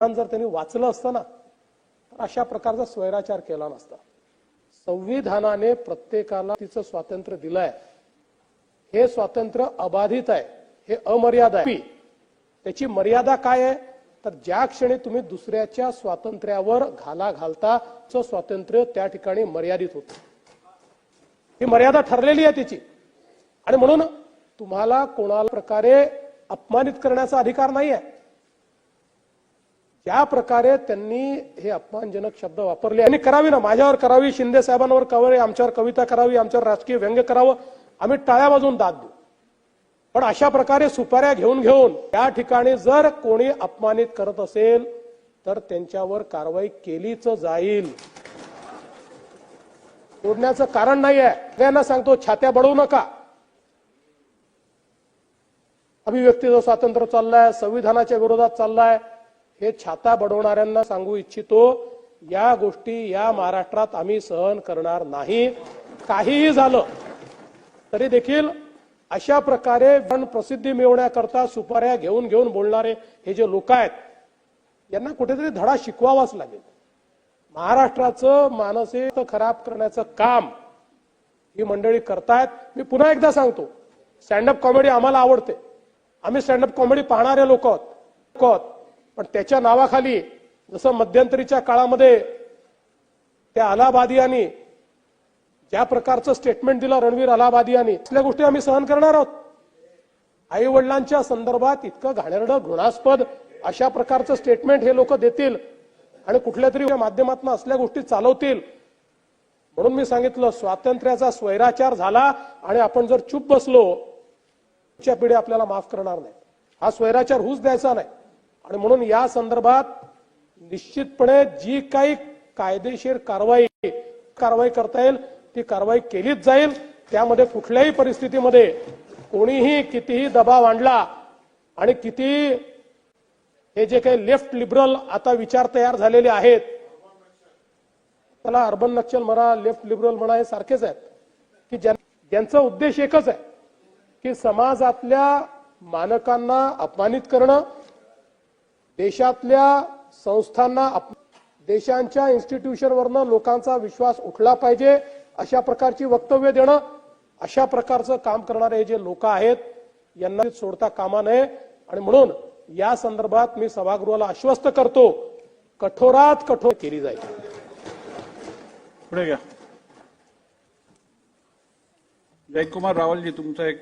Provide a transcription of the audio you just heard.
जर त्यांनी वाचलं असतं ना तर अशा प्रकारचा स्वैराचार केला नसता. संविधानाने प्रत्येकाला तिचं स्वातंत्र्य दिलंय. हे स्वातंत्र्य अबाधित आहे हे अमर्याद आहे. त्याची मर्यादा काय आहे? तर ज्या क्षणी तुम्ही दुसऱ्याच्या स्वातंत्र्यावर घाला घालता स्वातंत्र्य त्या ठिकाणी मर्यादित होतं. ही मर्यादा ठरलेली आहे त्याची आणि म्हणून तुम्हाला कोणाला प्रकारे अपमानित करण्याचा अधिकार नाही आहे ज्या प्रकारे त्यांनी हे अपमानजनक शब्द वापरले. आणि करावी ना माझ्यावर करावी शिंदे साहेबांवर करावी आमच्यावर कविता करावी आमच्यावर राजकीय व्यंग्य करावं आम्ही टाळ्या बाजून दाद देऊ. पण अशा प्रकारे सुपाऱ्या घेऊन घेऊन त्या ठिकाणी जर कोणी अपमानित करत असेल तर त्यांच्यावर कारवाई केलीच जाईल. तोडण्याचं कारण नाही आहे सगळ्यांना सांगतो छात्या बडवू नका. अभिव्यक्तीचं स्वातंत्र्य चाललंय संविधानाच्या विरोधात चाललाय हे छाता बडवणाऱ्यांना सांगू इच्छितो या गोष्टी या महाराष्ट्रात आम्ही सहन करणार नाही. काहीही झालं तरी देखील अशा प्रकारे पण प्रसिद्धी मिळवण्याकरता सुपाऱ्या घेऊन घेऊन बोलणारे हे जे लोक आहेत यांना कुठेतरी धडा शिकवावाच लागेल. महाराष्ट्राचं मानसिक खराब करण्याचं काम ही मंडळी करतायत. मी पुन्हा एकदा सांगतो स्टँडअप कॉमेडी आम्हाला आवडते. आम्ही स्टँडअप कॉमेडी पाहणारे लोक आहोत. लोक आहोत. पण त्याच्या नावाखाली जसं मध्यंतरीच्या काळामध्ये त्या अलाहाबादियांनी ज्या प्रकारचं स्टेटमेंट दिलं रणवीर अलाहाबादियांनी असल्या गोष्टी आम्ही सहन करणार आहोत. आई वडिलांच्या संदर्भात इतकं घाणेरडं घृणास्पद अशा प्रकारचं स्टेटमेंट हे लोक देतील आणि कुठल्या तरी माध्यमातून असल्या गोष्टी चालवतील. म्हणून मी सांगितलं स्वातंत्र्याचा स्वैराचार झाला आणि आपण जर चुप बसलो पुढच्या पिढी आपल्याला माफ करणार नाही. हा स्वैराचार होऊच द्यायचा नाही. आणि म्हणून या संदर्भात निश्चितपणे जी काही कायदेशीर कारवाई कारवाई करता येईल ती कारवाई केलीच जाईल. त्यामध्ये कुठल्याही परिस्थितीमध्ये कोणीही कितीही दबाव आणला आणि किती हे जे काही लेफ्ट लिबरल आता विचार तयार झालेले आहेत त्याला अर्बन नक्षल म्हणा लेफ्ट लिबरल म्हणा हे सारखेच आहेत. की ज्यां- ज्यांचा उद्देश एकच आहे की समाजातल्या मानकांना अपमानित करणं देशातल्या संस्थांना देशांच्या इन्स्टिट्यूशनवरनं लोकांचा विश्वास उठला पाहिजे अशा प्रकारची वक्तव्य देणं अशा प्रकारचं काम करणारे हे जे लोक आहेत यांना सोडता कामा नये. आणि म्हणून या संदर्भात मी सभागृहाला आश्वस्त करतो कठोरात कठोर केली जाईल. पुढे घ्या. जयकुमार रावलजी तुमचा एक